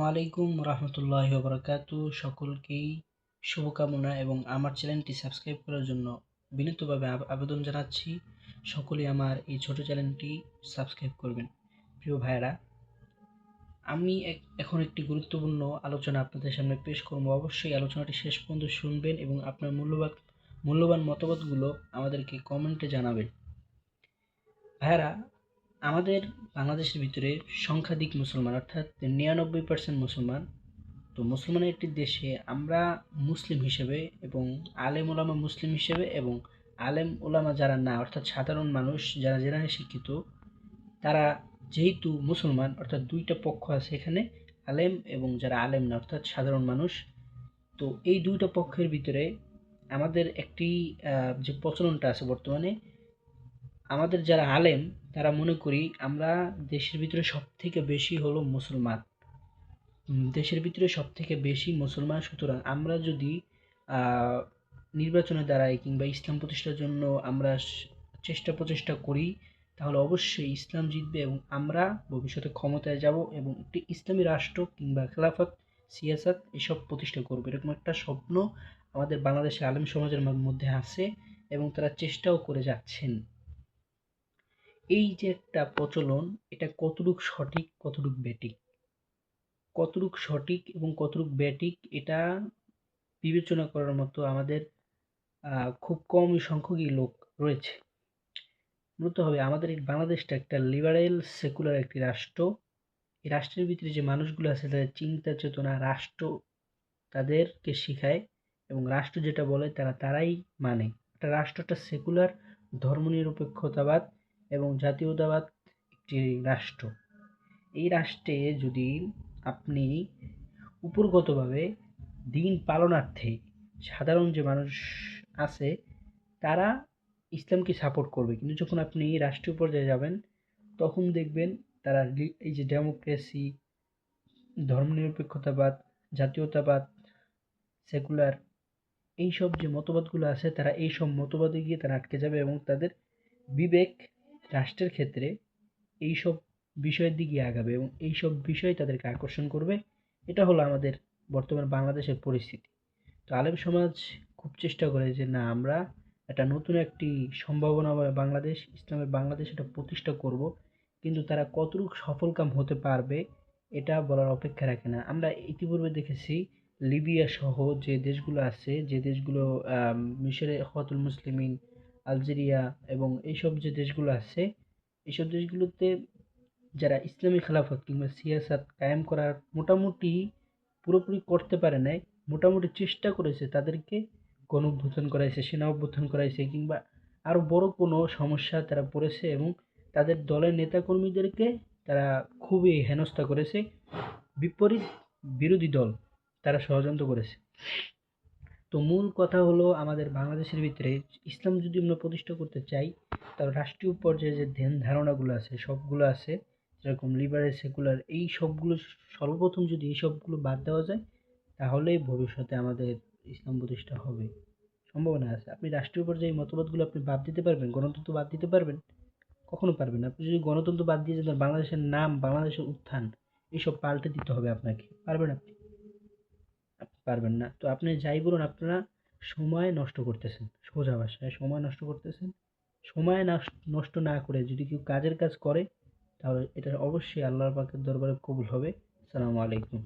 আসসালামু আলাইকুম রহমতুল্লাহ বরকাতু সকলকেই শুভকামনা এবং আমার চ্যানেলটি সাবস্ক্রাইব করার জন্য বিনীতভাবে আব- আবেদন জানাচ্ছি। সকলেই আমার এই ছোট চ্যানেলটি সাবস্ক্রাইব করবেন। প্রিয় ভাইয়েরা, আমি এখন একটি গুরুত্বপূর্ণ আলোচনা আপনাদের সামনে পেশ করব। অবশ্যই আলোচনাটি শেষ পর্যন্ত শুনবেন এবং আপনার মূল্যবান মূল্যবান মতামতগুলো আমাদেরকে কমেন্টে জানাবেন। ভাইয়ারা আমাদের বাংলাদেশের ভিতরে সংখ্যাধিক মুসলমান, অর্থাৎ নিরানব্বই পার্সেন্ট মুসলমান। তো মুসলমানের একটি দেশে আমরা মুসলিম হিসেবে এবং আলেম ওলামা মুসলিম হিসেবে এবং আলেম ওলামা যারা না, অর্থাৎ সাধারণ মানুষ যারা জেনারেল শিক্ষিত, তারা যেহেতু মুসলমান, অর্থাৎ দুইটা পক্ষ আছে এখানে, আলেম এবং যারা আলেম না, অর্থাৎ সাধারণ মানুষ। তো এই দুইটা পক্ষের ভিতরে আমাদের একটি যে প্রচলনটা আছে বর্তমানে আমাদের যারা আলেম, তারা মনে করি আমরা দেশের ভিতরে সব থেকে বেশি হলো মুসলমান। দেশের ভিতরে সব থেকে বেশি মুসলমান, সুতরাং আমরা যদি নির্বাচনে দাঁড়াই কিংবা ইসলাম প্রতিষ্ঠার জন্য আমরা চেষ্টা প্রচেষ্টা করি, তাহলে অবশ্যই ইসলাম জিতবে এবং আমরা ভবিষ্যতে ক্ষমতায় যাব এবং একটি ইসলামী রাষ্ট্র কিংবা খেলাফত, সিয়াসাত এসব প্রতিষ্ঠা করব। এরকম একটা স্বপ্ন আমাদের বাংলাদেশের আলেম সমাজের মধ্যে আছে এবং তারা চেষ্টাও করে যাচ্ছেন। এই যে একটা প্রচলন, এটা কতটুক সঠিক, কতটুক ব্যাটিক? কতটুক সঠিক এবং কতটুক ব্যাটিক এটা বিবেচনা করার মতো আমাদের খুব কমই সংখ্যকই লোক রয়েছে। মূলত হবে আমাদের এই বাংলাদেশটা একটা লিবারেল সেকুলার একটি রাষ্ট্র। এই রাষ্ট্রের ভিতরে যে মানুষগুলো আছে, তাদের চিন্তা চেতনা রাষ্ট্র তাদেরকে শেখায় এবং রাষ্ট্র যেটা বলে তারা তারাই মানে। একটা রাষ্ট্রটা সেকুলার ধর্মনিরপেক্ষতাবাদ এবং জাতীয়তাবাদ একটি রাষ্ট্র। এই রাষ্ট্রে যদি আপনি উপরগতভাবে দিন পালনার্থে সাধারণ যে মানুষ আছে, তারা ইসলামকে সাপোর্ট করবে। কিন্তু যখন আপনি রাষ্ট্রীয় পর্যায়ে যাবেন, তখন দেখবেন তারা এই যে ডেমোক্রেসি ধর্মনিরপেক্ষতাবাদ, জাতীয়তাবাদ সেকুলার এইসব যে মতবাদগুলো আছে, তারা এইসব মতবাদে গিয়ে তারা আটকে যাবে এবং তাদের বিবেক রাষ্ট্রের ক্ষেত্রে এইসব বিষয়ের দিকে আগাবে এবং এইসব বিষয় তাদেরকে আকর্ষণ করবে, এটা হলো আমাদের বর্তমান বাংলাদেশের পরিস্থিতি। তো আলেম সমাজ খুব চেষ্টা করে যে, না, আমরা একটা নতুন একটি সম্ভাবনা বলে বাংলাদেশ, ইসলামের বাংলাদেশ এটা প্রতিষ্ঠা করব, কিন্তু তারা কতটুকু সফলকাম হতে পারবে এটা বলার অপেক্ষা রাখে না। আমরা ইতিপূর্বে দেখেছি লিবিয়া সহ যে দেশগুলো আছে, যে দেশগুলো মিশরে হতুল মুসলিমিন আলজেরিয়া এবং এইসব যে দেশগুলো আছে, এইসব দেশগুলোতে যারা ইসলামী খেলাফত কিংবা সিয়াসাত কায়েম করার মোটামুটি পুরোপুরি করতে পারে নাই, মোটামুটি চেষ্টা করেছে তাদেরকে গণ অভ্যুত্থান করাইছে, সেনা অভ্যুত্থান করাইছে কিংবা আরও বড় কোনো সমস্যা তারা পড়েছে এবং তাদের দলের নেতাকর্মীদেরকে তারা খুবই হেনস্থা করেছে। বিপরীত বিরোধী দল তারা ষড়যন্ত্র করেছে। তো মূল কথা হলো আমাদের বাংলাদেশের ভিতরে ইসলাম যদি আমরা প্রতিষ্ঠা করতে চাই, তাহলে রাষ্ট্রীয় পর্যায়ে যে ধ্যান ধারণাগুলো আছে, সবগুলো আছে, যেরকম লিবারেল সেকুলার এই সবগুলো সর্বপ্রথম যদি এই সবগুলো বাদ দেওয়া যায়, তাহলেই ভবিষ্যতে আমাদের ইসলাম প্রতিষ্ঠা হবে। সম্ভাবনা আছে। আপনি রাষ্ট্রীয় পর্যায়ে মতবাদগুলো আপনি বাদ দিতে পারবেন, গণতন্ত্র বাদ দিতে পারবেন? কখনো পারবেন আপনি যদি গণতন্ত্র বাদ দিয়ে যান বাংলাদেশের নাম, বাংলাদেশের উত্থান, এইসব পাল্টে দিতে হবে আপনাকে। পারবেন আপনি। পারবেন না। তো আপনি যাই বলুন, আপনারা সময় নষ্ট করতেছেন, সোজা ভাষায় সময় নষ্ট করতেছেন। সময় নষ্ট না করে যদি কেউ কাজের কাজ করে, তাহলে এটা অবশ্যই আল্লাহর পাকের দরবারে কবুল হবে। আসসালামু আলাইকুম।